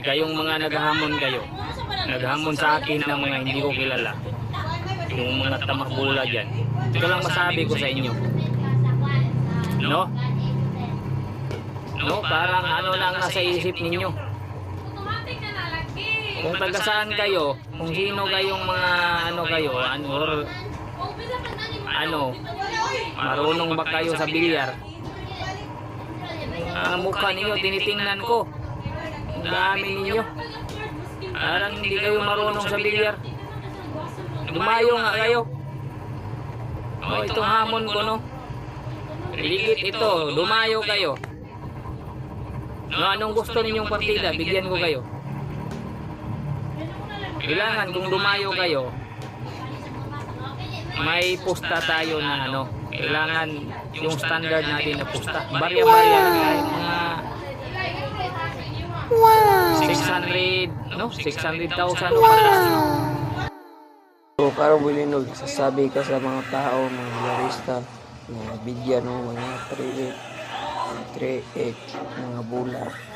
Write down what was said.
Kayong mga naghamon kayo. Naghamon sa akin ng mga hindi ko kilala. Yung mga tamakbula dyan. Ito lang masabi ko sa inyo. No? No, parang ano lang nasa isip ninyo. Kung taga saan kayo, kung sino kayong mga ano kayo, ano, or ano, marunong ba kayo sa bilyar? Ang mukha ninyo, tinitingnan ko. Ang dami ninyo. Parang hindi kayo marunong sa bilyar. Dumayo nga kayo. O, itong hamon ko, no? Ligit ito, dumayo kayo. No, anong gusto ninyong partida? Bigyan ko kayo. Kailangan kung dumayo kayo, may pusta tayo na ano. Kailangan yung standard natin na pusta. Barya-barya lang kahit mga 600, no? 600,000 o patas. So, karong bulinog, sasabi ka sa mga tao, mga barista, mga bigyan mo, mga 3 3 mga bula.